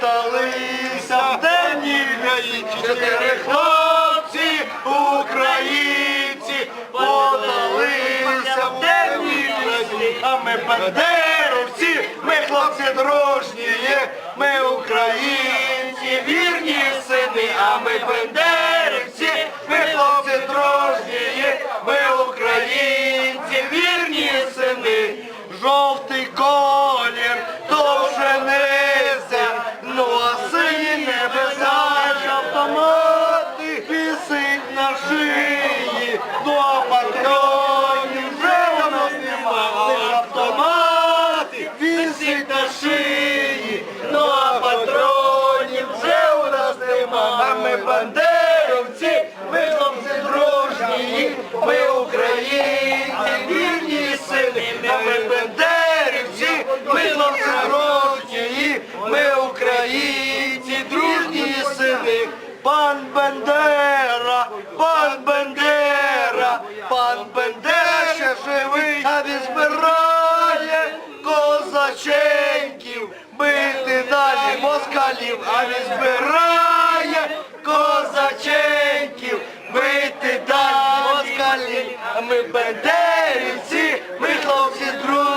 Зібралися в темній чотири хлопці, українці, подалися в темній краї, а ми бандеровці, ми хлопці дружні, ми українці, вірні сини, а ми бандерівці, ми хлопці дружні, ми українці, вірні сини, жовтий. Ми українці, вільні сини, а ми бандерівці, ми дружні, ми українці, дружні сини, пан Бендера, пан Бендера, пан Бендера живий, а він збирає козаченьків, бити далі москалів, а він збирає а бендерівці, ми хлопці дружні,